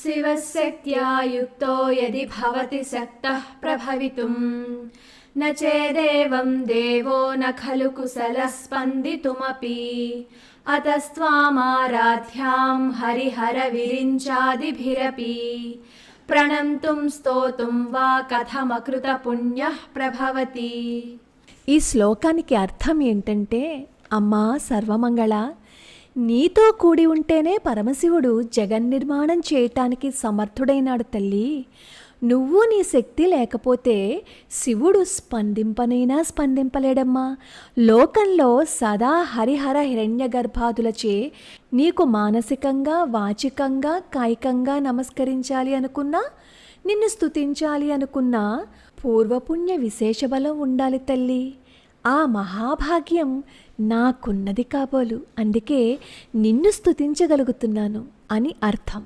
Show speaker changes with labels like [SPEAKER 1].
[SPEAKER 1] शिवशक्त्या युक्तो यदि भवति शक्तः प्रभवितुम् न चेदेवं देवो न खलु कुशलः स्पन्दितुमपि अतस्त्वामाराध्यां हरिहरविरिञ्चादिभिरपि प्रणन्तुं स्तोतुं वा कथमकृतपुण्यः प्रभवति
[SPEAKER 2] ఈ శ్లోకానికి అర్థం ఏంటంటే అమ్మా సర్వమంగళ నీతో కూడి ఉంటేనే పరమశివుడు జగన్నిర్మాణం చేయటానికి సమర్థుడైనాడు తల్లి. నువ్వు నీ శక్తి లేకపోతే శివుడు స్పందింపనైనా స్పందింపలేడమ్మా. లోకంలో సదా హరిహర హిరణ్య గర్భాదులచే నీకు మానసికంగా వాచికంగా కాయికంగా నమస్కరించాలి అనుకున్నా నిన్ను స్తుతించాలి అనుకున్నా పూర్వపుణ్య విశేషబలం ఉండాలి తల్లి. ఆ మహాభాగ్యం నాకున్నది కాబోలు. అందుకే నిన్ను స్తుతించగలుగుతున్నాను అని అర్థం.